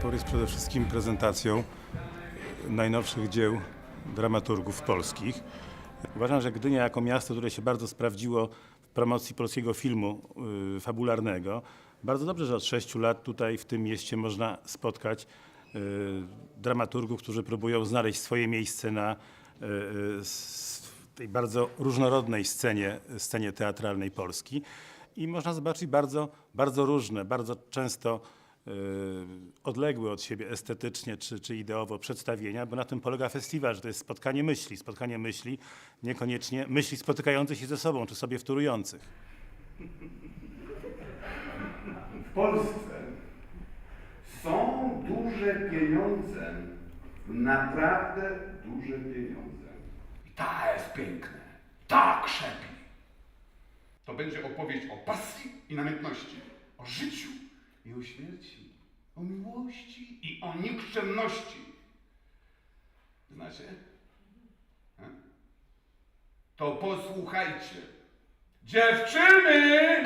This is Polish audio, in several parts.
przede wszystkim prezentacją najnowszych dzieł dramaturgów polskich. Uważam, że Gdynia jako miasto, które się bardzo sprawdziło w promocji polskiego filmu y, fabularnego, bardzo dobrze, że od sześciu lat tutaj w tym mieście można spotkać y, dramaturgów, którzy próbują znaleźć swoje miejsce na y, y, tej bardzo różnorodnej scenie, scenie teatralnej Polski. I można zobaczyć bardzo, bardzo różne, bardzo często odległe od siebie estetycznie czy, czy ideowo przedstawienia, bo na tym polega festiwal, że to jest spotkanie myśli. Spotkanie myśli, niekoniecznie myśli spotykających się ze sobą, czy sobie wtórujących. W Polsce są duże pieniądze, naprawdę duże pieniądze. Ta jest piękne, tak krzepi. To będzie opowieść o pasji i namiętności, o życiu i o śmierci, o miłości i o nikczemności. Znacie? E? To posłuchajcie. Dziewczyny!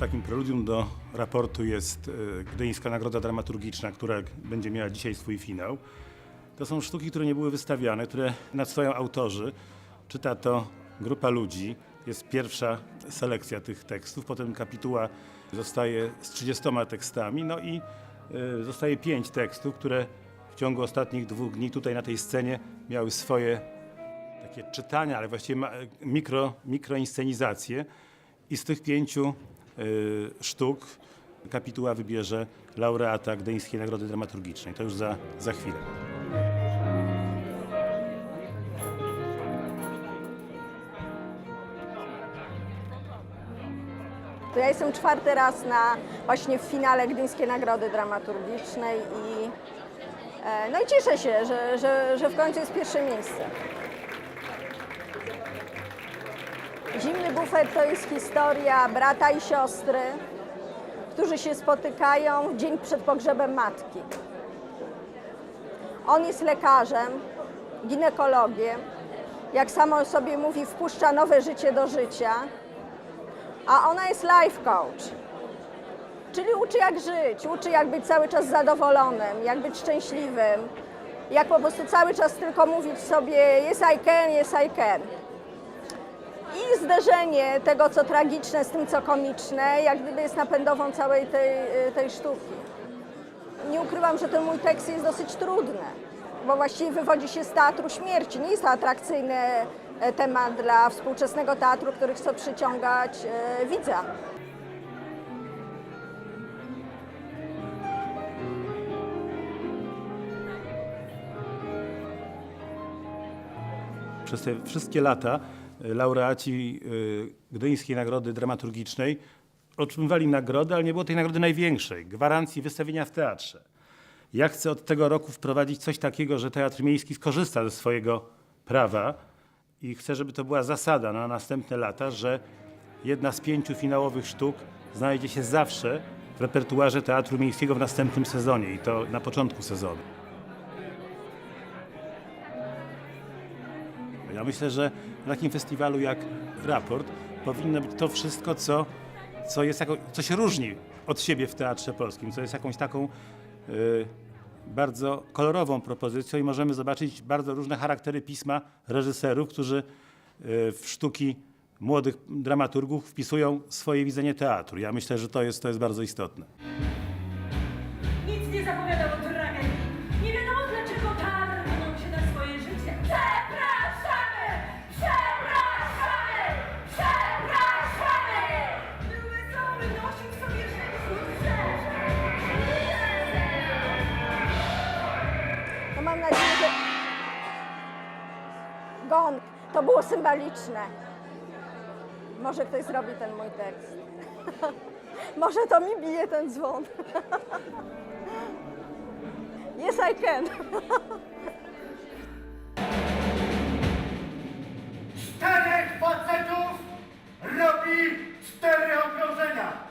Takim preludium do raportu jest y, Gdyńska Nagroda Dramaturgiczna, która będzie miała dzisiaj swój finał. To są sztuki, które nie były wystawiane, które nadstoją autorzy. Czyta to grupa ludzi. Jest pierwsza selekcja tych tekstów, potem kapituła zostaje z 30 tekstami, no i y, zostaje pięć tekstów, które w ciągu ostatnich dwóch dni tutaj na tej scenie miały swoje takie czytania, ale właściwie mikro, mikroinscenizacje. I z tych pięciu y, sztuk kapituła wybierze laureata Gdyńskiej Nagrody Dramaturgicznej. To już za, za chwilę. To ja jestem czwarty raz na właśnie w finale Gdyńskiej Nagrody Dramaturgicznej i e, no i cieszę się, że, że, że w końcu jest pierwsze miejsce. Zimny bufet to jest historia brata i siostry, którzy się spotykają w dzień przed pogrzebem matki. On jest lekarzem, ginekologiem, jak samo sobie mówi, wpuszcza nowe życie do życia a ona jest life coach. Czyli uczy jak żyć, uczy jak być cały czas zadowolonym, jak być szczęśliwym, jak po prostu cały czas tylko mówić sobie yes I can, yes I can. I zderzenie tego, co tragiczne z tym, co komiczne, jak gdyby jest napędową całej tej, tej sztuki. Nie ukrywam, że ten mój tekst jest dosyć trudny, bo właściwie wywodzi się z teatru śmierci. Nie jest to atrakcyjny e, temat dla współczesnego teatru, który chce przyciągać e, widza. Przez te wszystkie lata y, laureaci Gdyńskiej Nagrody Dramaturgicznej otrzymywali nagrodę, ale nie było tej nagrody największej, gwarancji wystawienia w teatrze. Ja chcę od tego roku wprowadzić coś takiego, że Teatr Miejski skorzysta ze swojego prawa i chcę, żeby to była zasada na następne lata, że jedna z pięciu finałowych sztuk znajdzie się zawsze w repertuarze Teatru Miejskiego w następnym sezonie i to na początku sezonu. Ja myślę, że na takim festiwalu jak Raport powinno być to wszystko, co, co, jest jako, co się różni od siebie w Teatrze Polskim, co jest jakąś taką y, bardzo kolorową propozycją i możemy zobaczyć bardzo różne charaktery pisma reżyserów, którzy y, w sztuki młodych dramaturgów wpisują swoje widzenie teatru. Ja myślę, że to jest, to jest bardzo istotne. Nic nie zapowiadało To było symboliczne. Może ktoś zrobi ten mój tekst. Może to mi bije ten dzwon. yes, I can. Czterech facetów robi cztery okrążenia.